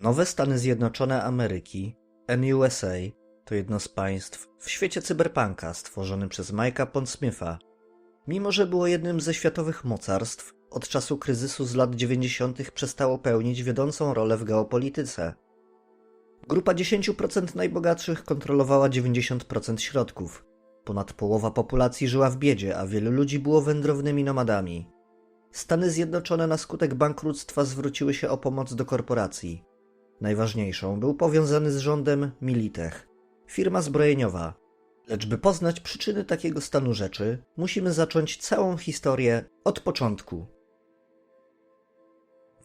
Nowe Stany Zjednoczone Ameryki, NUSA, to jedno z państw w świecie cyberpunka stworzonym przez Mike'a Pondsmitha. Mimo, że było jednym ze światowych mocarstw, od czasu kryzysu z lat 90. przestało pełnić wiodącą rolę w geopolityce. Grupa 10% najbogatszych kontrolowała 90% środków. Ponad połowa populacji żyła w biedzie, a wielu ludzi było wędrownymi nomadami. Stany Zjednoczone na skutek bankructwa zwróciły się o pomoc do korporacji. Najważniejszą był powiązany z rządem Militech, firma zbrojeniowa. Lecz by poznać przyczyny takiego stanu rzeczy, musimy zacząć całą historię od początku.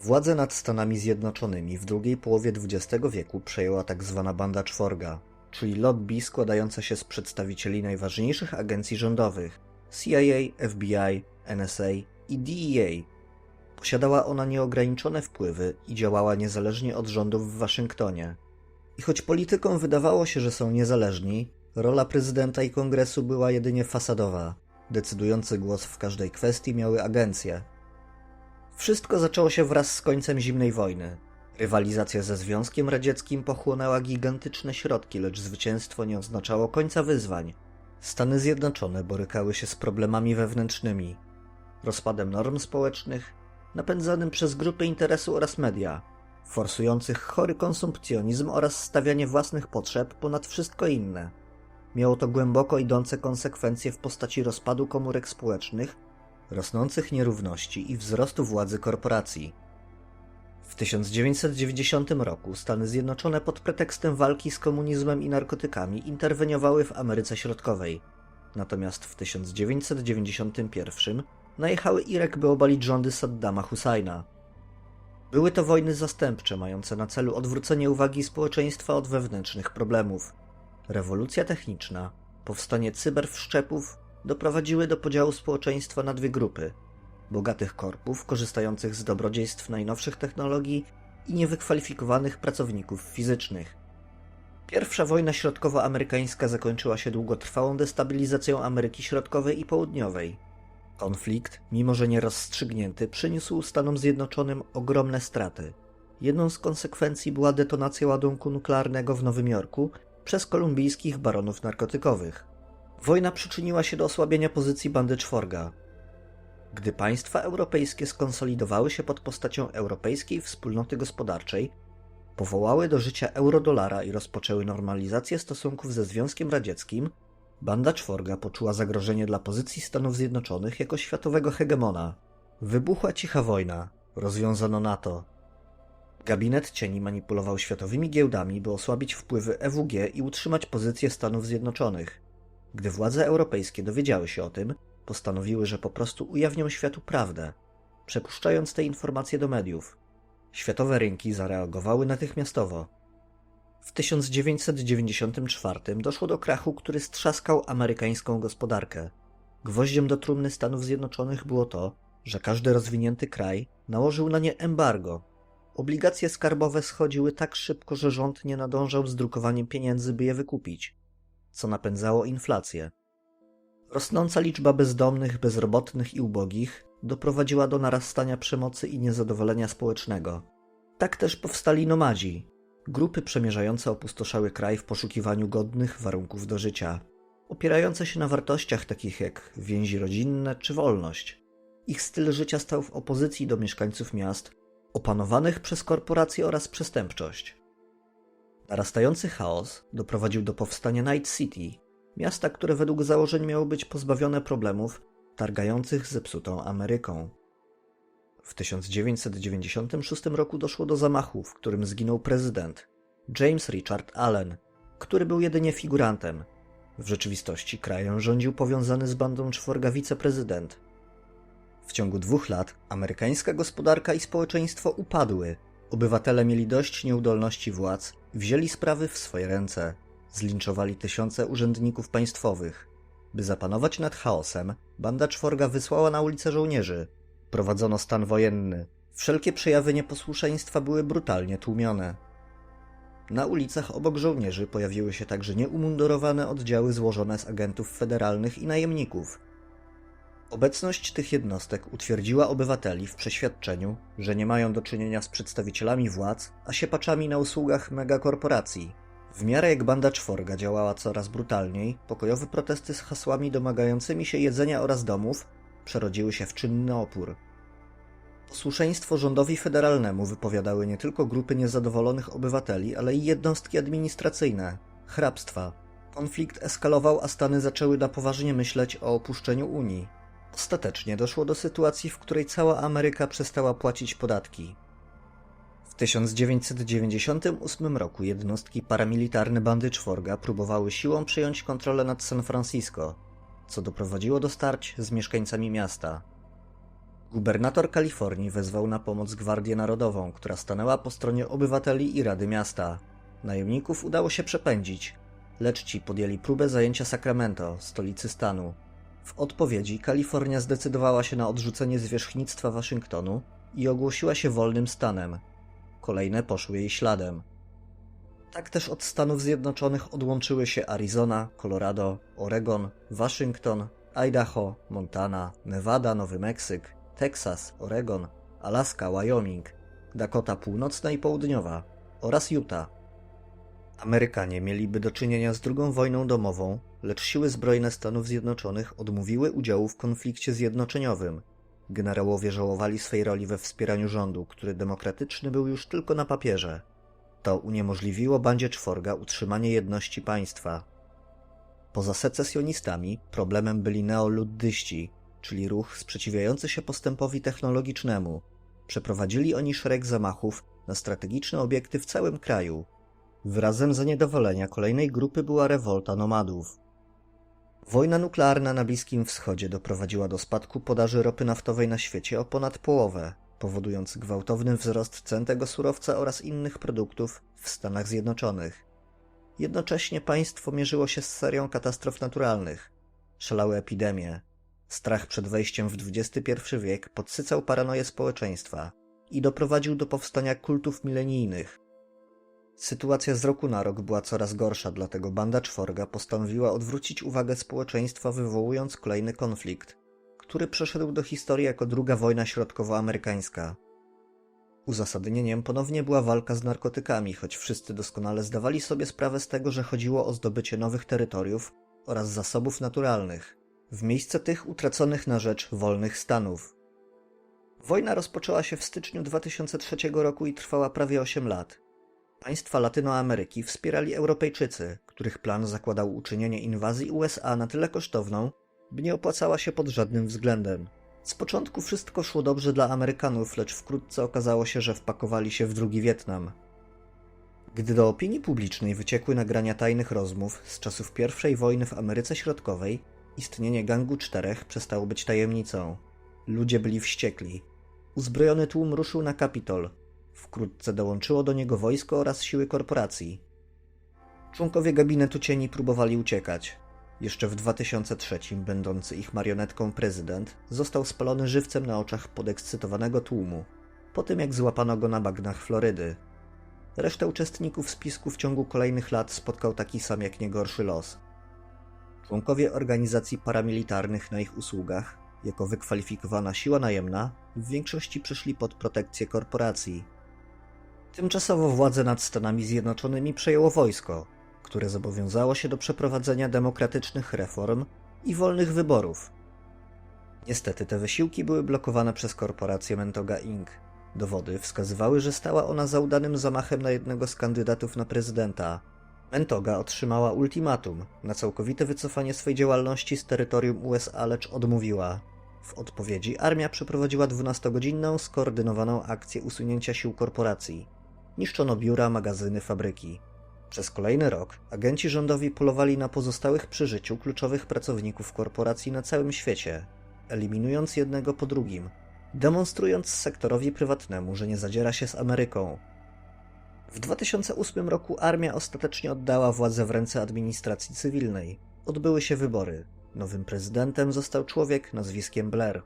Władzę nad Stanami Zjednoczonymi w drugiej połowie XX wieku przejęła tak zwana banda czworga, czyli lobby składająca się z przedstawicieli najważniejszych agencji rządowych CIA, FBI, NSA i DEA. Posiadała ona nieograniczone wpływy i działała niezależnie od rządów w Waszyngtonie. I choć politykom wydawało się, że są niezależni, rola prezydenta i kongresu była jedynie fasadowa. Decydujący głos w każdej kwestii miały agencje. Wszystko zaczęło się wraz z końcem zimnej wojny. Rywalizacja ze Związkiem Radzieckim pochłonęła gigantyczne środki, lecz zwycięstwo nie oznaczało końca wyzwań. Stany Zjednoczone borykały się z problemami wewnętrznymi, rozpadem norm społecznych, napędzanym przez grupy interesu oraz media, forsujących chory konsumpcjonizm oraz stawianie własnych potrzeb ponad wszystko inne. Miało to głęboko idące konsekwencje w postaci rozpadu komórek społecznych, rosnących nierówności i wzrostu władzy korporacji. W 1990 roku Stany Zjednoczone pod pretekstem walki z komunizmem i narkotykami interweniowały w Ameryce Środkowej. Natomiast w 1991 najechały Irak, by obalić rządy Saddama Husajna. Były to wojny zastępcze, mające na celu odwrócenie uwagi społeczeństwa od wewnętrznych problemów. Rewolucja techniczna, powstanie cyberwszczepów doprowadziły do podziału społeczeństwa na dwie grupy: bogatych korpów korzystających z dobrodziejstw najnowszych technologii i niewykwalifikowanych pracowników fizycznych. Pierwsza wojna środkowoamerykańska zakończyła się długotrwałą destabilizacją Ameryki Środkowej i Południowej. Konflikt, mimo że nie rozstrzygnięty, przyniósł Stanom Zjednoczonym ogromne straty. Jedną z konsekwencji była detonacja ładunku nuklearnego w Nowym Jorku przez kolumbijskich baronów narkotykowych. Wojna przyczyniła się do osłabienia pozycji bandy czworga. Gdy państwa europejskie skonsolidowały się pod postacią Europejskiej Wspólnoty Gospodarczej, powołały do życia eurodolara i rozpoczęły normalizację stosunków ze Związkiem Radzieckim, banda czworga poczuła zagrożenie dla pozycji Stanów Zjednoczonych jako światowego hegemona. Wybuchła cicha wojna, rozwiązano NATO. Gabinet cieni manipulował światowymi giełdami, by osłabić wpływy EWG i utrzymać pozycję Stanów Zjednoczonych. Gdy władze europejskie dowiedziały się o tym, postanowiły, że po prostu ujawnią światu prawdę, przepuszczając te informacje do mediów. Światowe rynki zareagowały natychmiastowo. W 1994 doszło do krachu, który strzaskał amerykańską gospodarkę. Gwoździem do trumny Stanów Zjednoczonych było to, że każdy rozwinięty kraj nałożył na nie embargo. Obligacje skarbowe schodziły tak szybko, że rząd nie nadążał z drukowaniem pieniędzy, by je wykupić, co napędzało inflację. Rosnąca liczba bezdomnych, bezrobotnych i ubogich doprowadziła do narastania przemocy i niezadowolenia społecznego. Tak też powstali nomadzi, grupy przemierzające opustoszały kraj w poszukiwaniu godnych warunków do życia, opierające się na wartościach takich jak więzi rodzinne czy wolność. Ich styl życia stał w opozycji do mieszkańców miast, opanowanych przez korporacje oraz przestępczość. Narastający chaos doprowadził do powstania Night City, miasta, które według założeń miało być pozbawione problemów targających zepsutą Ameryką. W 1996 roku doszło do zamachu, w którym zginął prezydent James Richard Allen, który był jedynie figurantem. W rzeczywistości krajem rządził powiązany z bandą czworga wiceprezydent. W ciągu dwóch lat amerykańska gospodarka i społeczeństwo upadły. Obywatele mieli dość nieudolności władz wzięli sprawy w swoje ręce. Zlinczowali tysiące urzędników państwowych. By zapanować nad chaosem, banda czworga wysłała na ulicę żołnierzy, Prowadzono stan wojenny. Wszelkie przejawy nieposłuszeństwa były brutalnie tłumione. Na ulicach obok żołnierzy pojawiły się także nieumundurowane oddziały złożone z agentów federalnych i najemników. Obecność tych jednostek utwierdziła obywateli w przeświadczeniu, że nie mają do czynienia z przedstawicielami władz, a siepaczami na usługach megakorporacji. W miarę jak banda czworga działała coraz brutalniej, pokojowe protesty z hasłami domagającymi się jedzenia oraz domów przerodziły się w czynny opór. Posłuszeństwo rządowi federalnemu wypowiadały nie tylko grupy niezadowolonych obywateli, ale i jednostki administracyjne, hrabstwa. Konflikt eskalował, a Stany zaczęły na poważnie myśleć o opuszczeniu Unii. Ostatecznie doszło do sytuacji, w której cała Ameryka przestała płacić podatki. W 1998 roku jednostki paramilitarne bandy czworga próbowały siłą przejąć kontrolę nad San Francisco, co doprowadziło do starć z mieszkańcami miasta. Gubernator Kalifornii wezwał na pomoc Gwardię Narodową, która stanęła po stronie obywateli i Rady Miasta. Najemników udało się przepędzić, lecz ci podjęli próbę zajęcia Sacramento, stolicy stanu. W odpowiedzi Kalifornia zdecydowała się na odrzucenie zwierzchnictwa Waszyngtonu i ogłosiła się wolnym stanem. Kolejne poszły jej śladem. Tak też od Stanów Zjednoczonych odłączyły się Arizona, Colorado, Oregon, Waszyngton, Idaho, Montana, Nevada, Nowy Meksyk, Teksas, Oregon, Alaska, Wyoming, Dakota Północna i Południowa oraz Utah. Amerykanie mieliby do czynienia z II wojną domową, lecz siły zbrojne Stanów Zjednoczonych odmówiły udziału w konflikcie zjednoczeniowym. Generałowie żałowali swej roli we wspieraniu rządu, który demokratyczny był już tylko na papierze. To uniemożliwiło bandzie czworga utrzymanie jedności państwa. Poza secesjonistami problemem byli neoluddyści, czyli ruch sprzeciwiający się postępowi technologicznemu. Przeprowadzili oni szereg zamachów na strategiczne obiekty w całym kraju. Wyrazem zaniedowolenia kolejnej grupy była rewolta nomadów. Wojna nuklearna na Bliskim Wschodzie doprowadziła do spadku podaży ropy naftowej na świecie o ponad połowę, powodując gwałtowny wzrost cen tego surowca oraz innych produktów w Stanach Zjednoczonych. Jednocześnie państwo mierzyło się z serią katastrof naturalnych. Szalały epidemie. Strach przed wejściem w XXI wiek podsycał paranoję społeczeństwa i doprowadził do powstania kultów milenijnych, Sytuacja z roku na rok była coraz gorsza, dlatego banda czworga postanowiła odwrócić uwagę społeczeństwa, wywołując kolejny konflikt, który przeszedł do historii jako druga wojna środkowoamerykańska. Uzasadnieniem ponownie była walka z narkotykami, choć wszyscy doskonale zdawali sobie sprawę z tego, że chodziło o zdobycie nowych terytoriów oraz zasobów naturalnych, w miejsce tych utraconych na rzecz wolnych stanów. Wojna rozpoczęła się w styczniu 2003 roku i trwała prawie 8 lat. Państwa Latynoameryki wspierali Europejczycy, których plan zakładał uczynienie inwazji USA na tyle kosztowną, by nie opłacała się pod żadnym względem. Z początku wszystko szło dobrze dla Amerykanów, lecz wkrótce okazało się, że wpakowali się w drugi Wietnam. Gdy do opinii publicznej wyciekły nagrania tajnych rozmów z czasów I wojny w Ameryce Środkowej, istnienie gangu czterech przestało być tajemnicą. Ludzie byli wściekli. Uzbrojony tłum ruszył na Kapitol, Wkrótce dołączyło do niego wojsko oraz siły korporacji. Członkowie gabinetu cieni próbowali uciekać. Jeszcze w 2003 będący ich marionetką prezydent został spalony żywcem na oczach podekscytowanego tłumu, po tym jak złapano go na bagnach Florydy. Resztę uczestników spisku w ciągu kolejnych lat spotkał taki sam jak nie gorszy los. Członkowie organizacji paramilitarnych na ich usługach, jako wykwalifikowana siła najemna, w większości przyszli pod protekcję korporacji – Tymczasowo władzę nad Stanami Zjednoczonymi przejęło wojsko, które zobowiązało się do przeprowadzenia demokratycznych reform i wolnych wyborów. Niestety te wysiłki były blokowane przez korporację Mentoga Inc. Dowody wskazywały, że stała ona za udanym zamachem na jednego z kandydatów na prezydenta. Mentoga otrzymała ultimatum na całkowite wycofanie swej działalności z terytorium USA, lecz odmówiła. W odpowiedzi armia przeprowadziła 12-godzinną skoordynowaną akcję usunięcia sił korporacji. Niszczono biura, magazyny, fabryki. Przez kolejny rok agenci rządowi polowali na pozostałych przy życiu kluczowych pracowników korporacji na całym świecie, eliminując jednego po drugim, demonstrując sektorowi prywatnemu, że nie zadziera się z Ameryką. W 2008 roku armia ostatecznie oddała władzę w ręce administracji cywilnej. Odbyły się wybory. Nowym prezydentem został człowiek nazwiskiem Blair.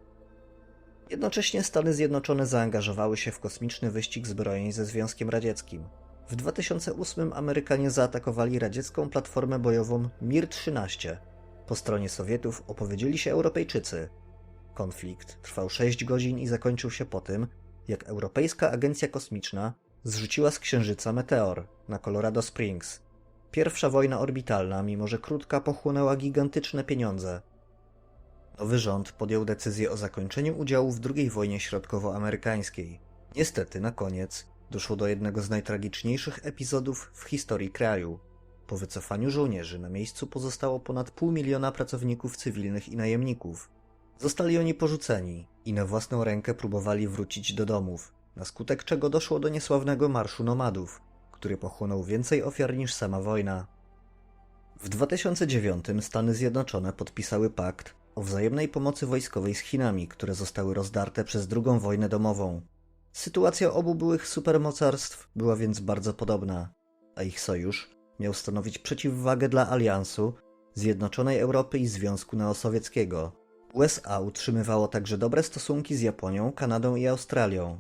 Jednocześnie Stany Zjednoczone zaangażowały się w kosmiczny wyścig zbrojeń ze Związkiem Radzieckim. W 2008 Amerykanie zaatakowali radziecką platformę bojową Mir-13. Po stronie Sowietów opowiedzieli się Europejczycy. Konflikt trwał 6 godzin i zakończył się po tym, jak Europejska Agencja Kosmiczna zrzuciła z Księżyca meteor na Colorado Springs. Pierwsza wojna orbitalna, mimo że krótka, pochłonęła gigantyczne pieniądze. Nowy rząd podjął decyzję o zakończeniu udziału w II wojnie środkowoamerykańskiej. Niestety, na koniec doszło do jednego z najtragiczniejszych epizodów w historii kraju. Po wycofaniu żołnierzy na miejscu pozostało ponad pół miliona pracowników cywilnych i najemników. Zostali oni porzuceni i na własną rękę próbowali wrócić do domów, na skutek czego doszło do niesławnego Marszu Nomadów, który pochłonął więcej ofiar niż sama wojna. W 2009 Stany Zjednoczone podpisały pakt o wzajemnej pomocy wojskowej z Chinami, które zostały rozdarte przez II wojnę domową. Sytuacja obu byłych supermocarstw była więc bardzo podobna, a ich sojusz miał stanowić przeciwwagę dla aliansu, Zjednoczonej Europy i Związku Neosowieckiego. USA utrzymywało także dobre stosunki z Japonią, Kanadą i Australią.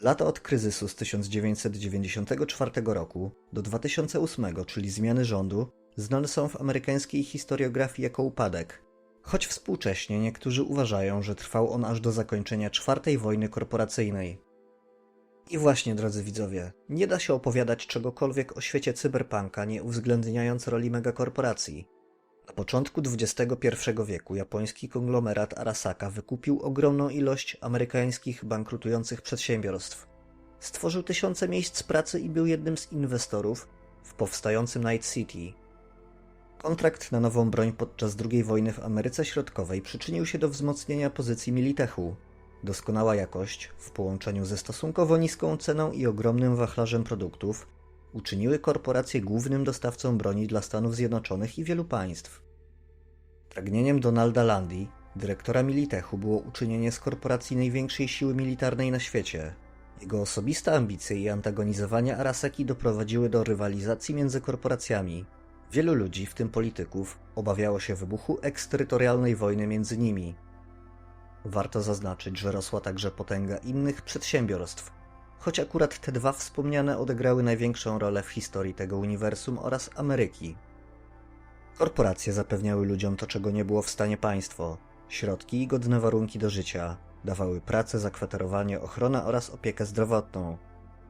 Lata od kryzysu z 1994 roku do 2008, czyli zmiany rządu, znane są w amerykańskiej historiografii jako upadek, choć współcześnie niektórzy uważają, że trwał on aż do zakończenia czwartej wojny korporacyjnej. I właśnie, drodzy widzowie, nie da się opowiadać czegokolwiek o świecie cyberpunka, nie uwzględniając roli megakorporacji. Na początku XXI wieku japoński konglomerat Arasaka wykupił ogromną ilość amerykańskich bankrutujących przedsiębiorstw. Stworzył tysiące miejsc pracy i był jednym z inwestorów w powstającym Night City. Kontrakt na nową broń podczas II wojny w Ameryce Środkowej przyczynił się do wzmocnienia pozycji Militechu. Doskonała jakość, w połączeniu ze stosunkowo niską ceną i ogromnym wachlarzem produktów, uczyniły korporację głównym dostawcą broni dla Stanów Zjednoczonych i wielu państw. Pragnieniem Donalda Landy, dyrektora Militechu, było uczynienie z korporacji największej siły militarnej na świecie. Jego osobiste ambicje i antagonizowanie Arasaki doprowadziły do rywalizacji między korporacjami. Wielu ludzi, w tym polityków, obawiało się wybuchu eksterytorialnej wojny między nimi. Warto zaznaczyć, że rosła także potęga innych przedsiębiorstw, choć akurat te dwa wspomniane odegrały największą rolę w historii tego uniwersum oraz Ameryki. Korporacje zapewniały ludziom to, czego nie było w stanie państwo: środki i godne warunki do życia, dawały pracę, zakwaterowanie, ochronę oraz opiekę zdrowotną,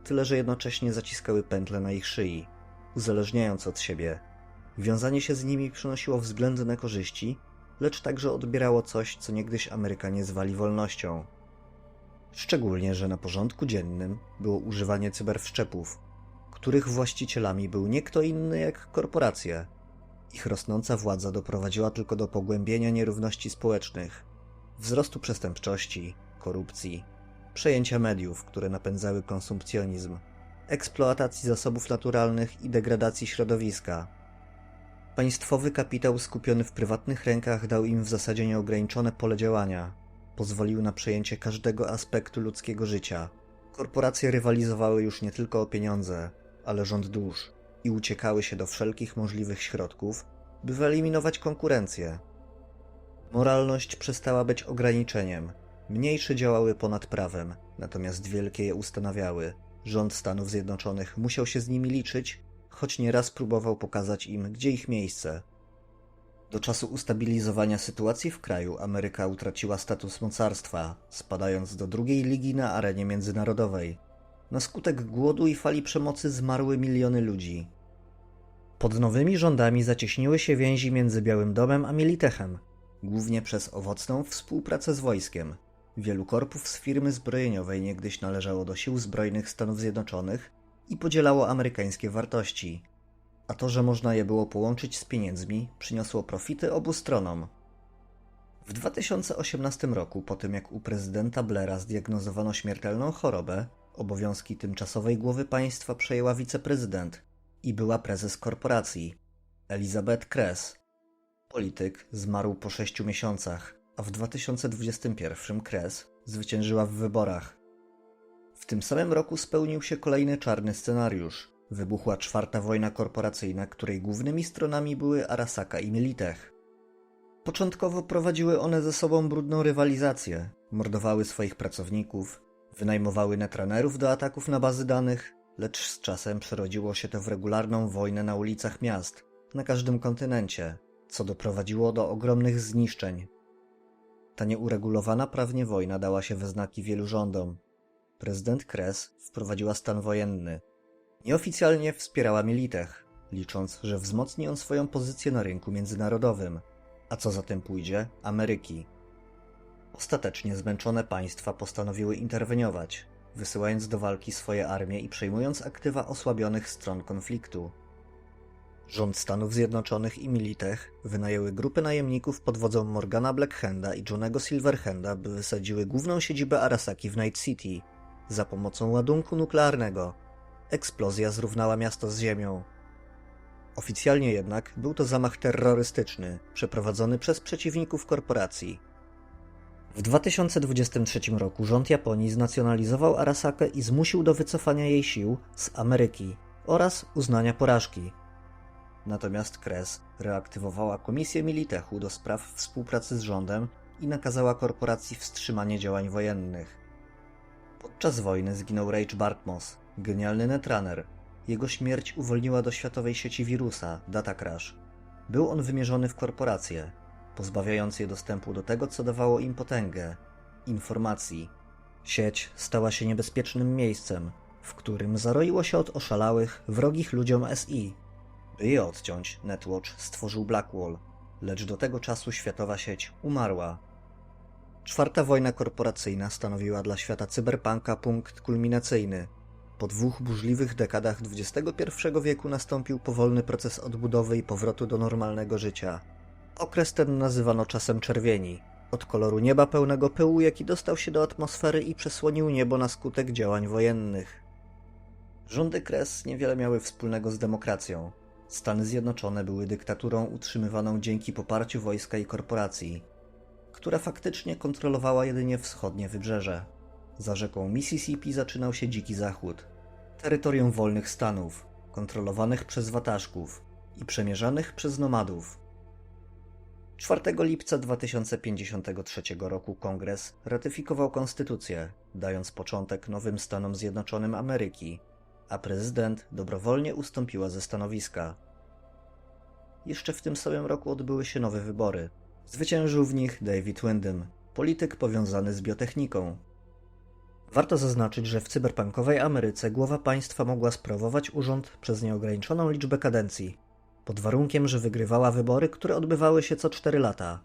tyle że jednocześnie zaciskały pętle na ich szyi, uzależniając od siebie. Wiązanie się z nimi przynosiło względne korzyści, lecz także odbierało coś, co niegdyś Amerykanie zwali wolnością. Szczególnie, że na porządku dziennym było używanie cyberwszczepów, których właścicielami był nie kto inny jak korporacje. Ich rosnąca władza doprowadziła tylko do pogłębienia nierówności społecznych, wzrostu przestępczości, korupcji, przejęcia mediów, które napędzały konsumpcjonizm, eksploatacji zasobów naturalnych i degradacji środowiska. Państwowy kapitał skupiony w prywatnych rękach dał im w zasadzie nieograniczone pole działania. Pozwolił na przejęcie każdego aspektu ludzkiego życia. Korporacje rywalizowały już nie tylko o pieniądze, ale rząd dusz i uciekały się do wszelkich możliwych środków, by wyeliminować konkurencję. Moralność przestała być ograniczeniem. Mniejsze działały ponad prawem, natomiast wielkie je ustanawiały. Rząd Stanów Zjednoczonych musiał się z nimi liczyć, choć nieraz próbował pokazać im, gdzie ich miejsce. Do czasu ustabilizowania sytuacji w kraju Ameryka utraciła status mocarstwa, spadając do drugiej ligi na arenie międzynarodowej. Na skutek głodu i fali przemocy zmarły miliony ludzi. Pod nowymi rządami zacieśniły się więzi między Białym Domem a Militechem, głównie przez owocną współpracę z wojskiem. Wielu korpów z firmy zbrojeniowej niegdyś należało do sił zbrojnych Stanów Zjednoczonych i podzielało amerykańskie wartości. A to, że można je było połączyć z pieniędzmi, przyniosło profity obu stronom. W 2018 roku, po tym jak u prezydenta Blaira zdiagnozowano śmiertelną chorobę, obowiązki tymczasowej głowy państwa przejęła wiceprezydent i była prezes korporacji, Elizabeth Kress. Polityk zmarł po sześciu miesiącach, a w 2021 Kress zwyciężyła w wyborach. W tym samym roku spełnił się kolejny czarny scenariusz. Wybuchła czwarta wojna korporacyjna, której głównymi stronami były Arasaka i Militech. Początkowo prowadziły one ze sobą brudną rywalizację, mordowały swoich pracowników, wynajmowały netranerów do ataków na bazy danych, lecz z czasem przerodziło się to w regularną wojnę na ulicach miast, na każdym kontynencie, co doprowadziło do ogromnych zniszczeń. Ta nieuregulowana prawnie wojna dała się we znaki wielu rządom. Prezydent Kres wprowadziła stan wojenny. Nieoficjalnie wspierała Militech, licząc, że wzmocni on swoją pozycję na rynku międzynarodowym, a co za tym pójdzie Ameryki. Ostatecznie zmęczone państwa postanowiły interweniować, wysyłając do walki swoje armie i przejmując aktywa osłabionych stron konfliktu. Rząd Stanów Zjednoczonych i Militech wynajęły grupy najemników pod wodzą Morgana Blackhanda i Johnego Silverhanda, by wysadziły główną siedzibę Arasaki w Night City za pomocą ładunku nuklearnego. Eksplozja zrównała miasto z ziemią. Oficjalnie jednak był to zamach terrorystyczny przeprowadzony przez przeciwników korporacji. W 2023 roku rząd Japonii znacjonalizował Arasakę i zmusił do wycofania jej sił z Ameryki oraz uznania porażki. Natomiast Kres reaktywowała Komisję Militechu do spraw współpracy z rządem i nakazała korporacji wstrzymanie działań wojennych. Podczas wojny zginął Rage Bartmoss, genialny netrunner. Jego śmierć uwolniła do światowej sieci wirusa, Data Crash. Był on wymierzony w korporacje, pozbawiając je dostępu do tego, co dawało im potęgę informacji. Sieć stała się niebezpiecznym miejscem, w którym zaroiło się od oszalałych, wrogich ludziom SI. By je odciąć, Netwatch stworzył Blackwall, lecz do tego czasu światowa sieć umarła. Czwarta wojna korporacyjna stanowiła dla świata cyberpunka punkt kulminacyjny. Po dwóch burzliwych dekadach XXI wieku nastąpił powolny proces odbudowy i powrotu do normalnego życia. Okres ten nazywano czasem czerwieni, od koloru nieba pełnego pyłu, jaki dostał się do atmosfery i przesłonił niebo na skutek działań wojennych. Rządy Kres niewiele miały wspólnego z demokracją. Stany Zjednoczone były dyktaturą utrzymywaną dzięki poparciu wojska i korporacji, która faktycznie kontrolowała jedynie wschodnie wybrzeże. Za rzeką Mississippi zaczynał się Dziki Zachód, terytorium wolnych stanów, kontrolowanych przez wataszków i przemierzanych przez nomadów. 4 lipca 2053 roku Kongres ratyfikował konstytucję, dając początek nowym Stanom Zjednoczonym Ameryki, a prezydent dobrowolnie ustąpiła ze stanowiska. Jeszcze w tym samym roku odbyły się nowe wybory. Zwyciężył w nich David Windham, polityk powiązany z biotechniką. Warto zaznaczyć, że w cyberpunkowej Ameryce głowa państwa mogła sprawować urząd przez nieograniczoną liczbę kadencji, pod warunkiem, że wygrywała wybory, które odbywały się co 4 lata.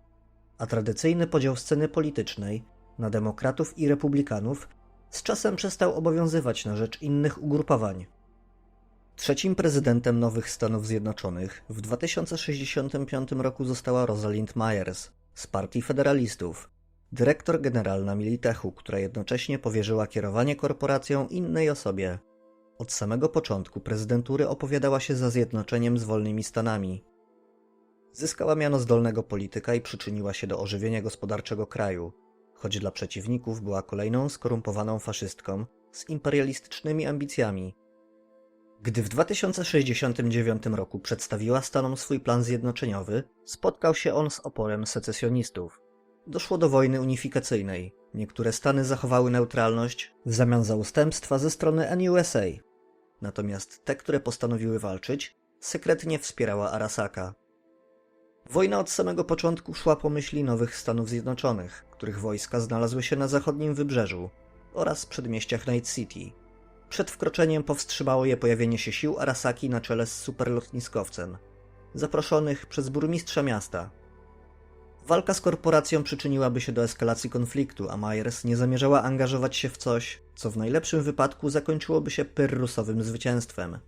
A tradycyjny podział sceny politycznej na demokratów i republikanów z czasem przestał obowiązywać na rzecz innych ugrupowań. Trzecim prezydentem nowych Stanów Zjednoczonych w 2065 roku została Rosalind Myers z Partii Federalistów, dyrektor generalna Militechu, która jednocześnie powierzyła kierowanie korporacją innej osobie. Od samego początku prezydentury opowiadała się za zjednoczeniem z wolnymi Stanami. Zyskała miano zdolnego polityka i przyczyniła się do ożywienia gospodarczego kraju, choć dla przeciwników była kolejną skorumpowaną faszystką z imperialistycznymi ambicjami. Gdy w 2069 roku przedstawiła Stanom swój plan zjednoczeniowy, spotkał się on z oporem secesjonistów. Doszło do wojny unifikacyjnej. Niektóre Stany zachowały neutralność w zamian za ustępstwa ze strony NUSA. Natomiast te, które postanowiły walczyć, sekretnie wspierała Arasaka. Wojna od samego początku szła po myśli nowych Stanów Zjednoczonych, których wojska znalazły się na zachodnim wybrzeżu oraz przedmieściach Night City. Przed wkroczeniem powstrzymało je pojawienie się sił Arasaki na czele z superlotniskowcem, zaproszonych przez burmistrza miasta. Walka z korporacją przyczyniłaby się do eskalacji konfliktu, a Myers nie zamierzała angażować się w coś, co w najlepszym wypadku zakończyłoby się pyrrusowym zwycięstwem.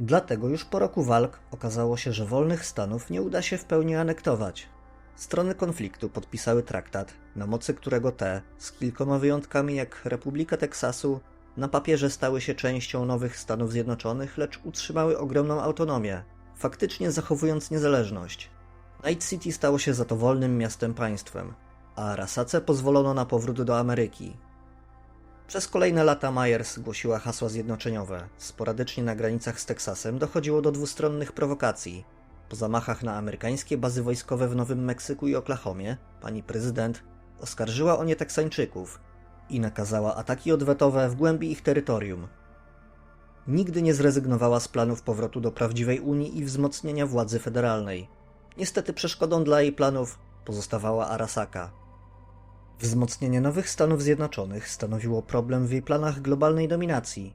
Dlatego już po roku walk okazało się, że wolnych stanów nie uda się w pełni anektować. Strony konfliktu podpisały traktat, na mocy którego te, z kilkoma wyjątkami jak Republika Teksasu, na papierze stały się częścią nowych Stanów Zjednoczonych, lecz utrzymały ogromną autonomię, faktycznie zachowując niezależność. Night City stało się za to wolnym miastem państwem, a Rasace pozwolono na powrót do Ameryki. Przez kolejne lata Myers głosiła hasła zjednoczeniowe. Sporadycznie na granicach z Teksasem dochodziło do dwustronnych prowokacji. Po zamachach na amerykańskie bazy wojskowe w Nowym Meksyku i Oklahomie, pani prezydent oskarżyła o nie Teksańczyków i nakazała ataki odwetowe w głębi ich terytorium. Nigdy nie zrezygnowała z planów powrotu do prawdziwej Unii i wzmocnienia władzy federalnej. Niestety przeszkodą dla jej planów pozostawała Arasaka, Wzmocnienie nowych Stanów Zjednoczonych stanowiło problem w jej planach globalnej dominacji,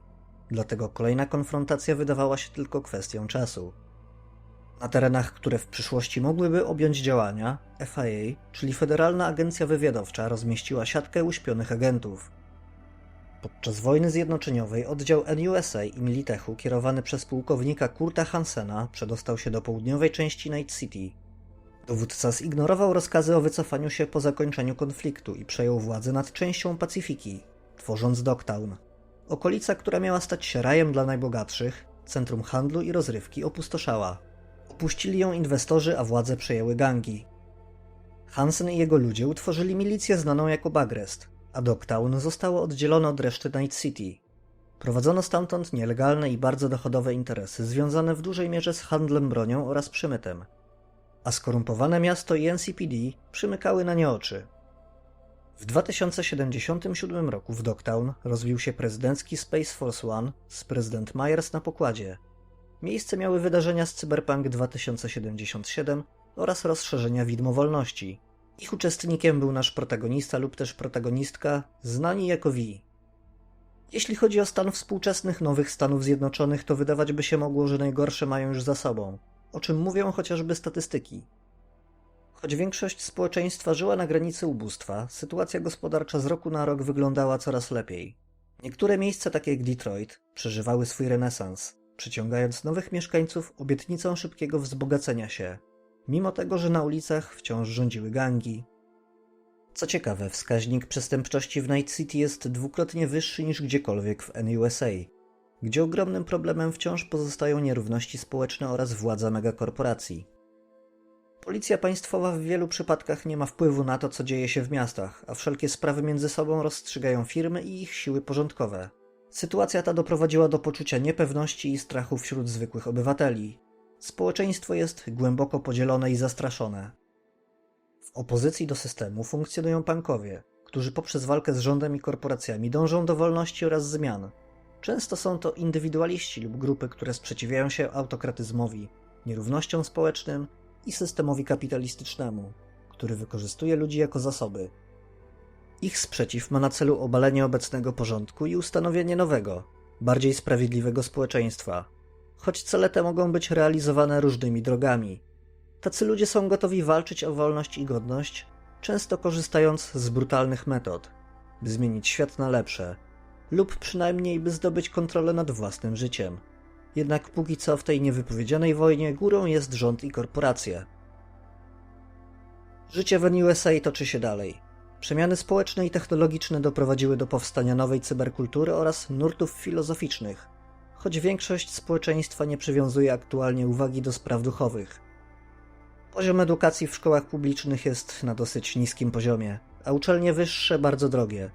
dlatego kolejna konfrontacja wydawała się tylko kwestią czasu. Na terenach, które w przyszłości mogłyby objąć działania, FIA, czyli Federalna Agencja Wywiadowcza, rozmieściła siatkę uśpionych agentów. Podczas wojny zjednoczeniowej oddział NUSA i Militechu kierowany przez pułkownika Kurta Hansena przedostał się do południowej części Night City. Dowódca zignorował rozkazy o wycofaniu się po zakończeniu konfliktu i przejął władzę nad częścią Pacyfiki, tworząc Dogtown. Okolica, która miała stać się rajem dla najbogatszych, centrum handlu i rozrywki, opustoszała. Opuścili ją inwestorzy, a władze przejęły gangi. Hansen i jego ludzie utworzyli milicję znaną jako Bagrest, a Dogtown zostało oddzielone od reszty Night City. Prowadzono stamtąd nielegalne i bardzo dochodowe interesy związane w dużej mierze z handlem bronią oraz przymytem. A skorumpowane miasto i NCPD przymykały na nie oczy. W 2077 roku w Dogtown rozbił się prezydencki Space Force One z prezydent Myers na pokładzie. Miejsce miały wydarzenia z Cyberpunk 2077 oraz rozszerzenia widmo wolności. Ich uczestnikiem był nasz protagonista lub też protagonistka, znani jako V. Jeśli chodzi o stan współczesnych nowych Stanów Zjednoczonych, to wydawać by się mogło, że najgorsze mają już za sobą, o czym mówią chociażby statystyki. Choć większość społeczeństwa żyła na granicy ubóstwa, sytuacja gospodarcza z roku na rok wyglądała coraz lepiej. Niektóre miejsca, takie jak Detroit, przeżywały swój renesans, przyciągając nowych mieszkańców obietnicą szybkiego wzbogacenia się, mimo tego, że na ulicach wciąż rządziły gangi. Co ciekawe, wskaźnik przestępczości w Night City jest dwukrotnie wyższy niż gdziekolwiek w NUSA, gdzie ogromnym problemem wciąż pozostają nierówności społeczne oraz władza megakorporacji. Policja państwowa w wielu przypadkach nie ma wpływu na to, co dzieje się w miastach, a wszelkie sprawy między sobą rozstrzygają firmy i ich siły porządkowe. Sytuacja ta doprowadziła do poczucia niepewności i strachu wśród zwykłych obywateli. Społeczeństwo jest głęboko podzielone i zastraszone. W opozycji do systemu funkcjonują pankowie, którzy poprzez walkę z rządem i korporacjami dążą do wolności oraz zmian. Często są to indywidualiści lub grupy, które sprzeciwiają się autokratyzmowi, nierównościom społecznym i systemowi kapitalistycznemu, który wykorzystuje ludzi jako zasoby. Ich sprzeciw ma na celu obalenie obecnego porządku i ustanowienie nowego, bardziej sprawiedliwego społeczeństwa, choć cele te mogą być realizowane różnymi drogami. Tacy ludzie są gotowi walczyć o wolność i godność, często korzystając z brutalnych metod, by zmienić świat na lepsze, lub przynajmniej by zdobyć kontrolę nad własnym życiem. Jednak póki co w tej niewypowiedzianej wojnie górą jest rząd i korporacje. Życie w USA toczy się dalej. Przemiany społeczne i technologiczne doprowadziły do powstania nowej cyberkultury oraz nurtów filozoficznych, choć większość społeczeństwa nie przywiązuje aktualnie uwagi do spraw duchowych. Poziom edukacji w szkołach publicznych jest na dosyć niskim poziomie, a uczelnie wyższe bardzo drogie.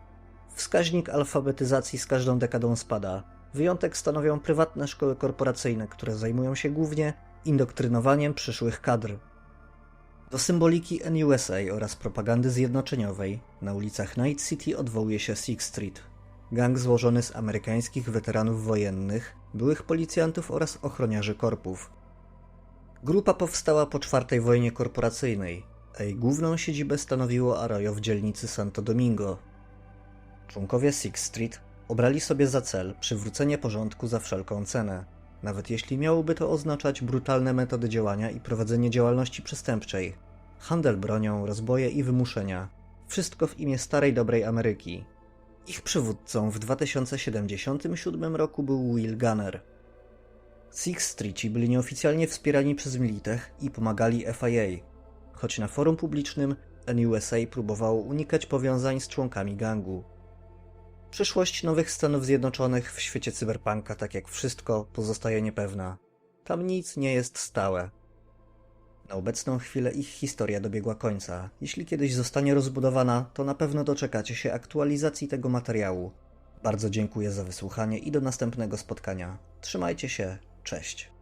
Wskaźnik alfabetyzacji z każdą dekadą spada. Wyjątek stanowią prywatne szkoły korporacyjne, które zajmują się głównie indoktrynowaniem przyszłych kadr. Do symboliki NUSA oraz propagandy zjednoczeniowej na ulicach Night City odwołuje się Sixth Street, gang złożony z amerykańskich weteranów wojennych, byłych policjantów oraz ochroniarzy korpów. Grupa powstała po czwartej wojnie korporacyjnej, a jej główną siedzibę stanowiło Arroyo w dzielnicy Santo Domingo. Członkowie Sixth Street obrali sobie za cel przywrócenie porządku za wszelką cenę, nawet jeśli miałoby to oznaczać brutalne metody działania i prowadzenie działalności przestępczej, handel bronią, rozboje i wymuszenia. Wszystko w imię starej dobrej Ameryki. Ich przywódcą w 2077 roku był Will Gunner. Six Streeci byli nieoficjalnie wspierani przez Militech i pomagali FIA, choć na forum publicznym NUSA próbowało unikać powiązań z członkami gangu. Przyszłość nowych Stanów Zjednoczonych w świecie cyberpunka, tak jak wszystko, pozostaje niepewna. Tam nic nie jest stałe. Na obecną chwilę ich historia dobiegła końca. Jeśli kiedyś zostanie rozbudowana, to na pewno doczekacie się aktualizacji tego materiału. Bardzo dziękuję za wysłuchanie i do następnego spotkania. Trzymajcie się, cześć.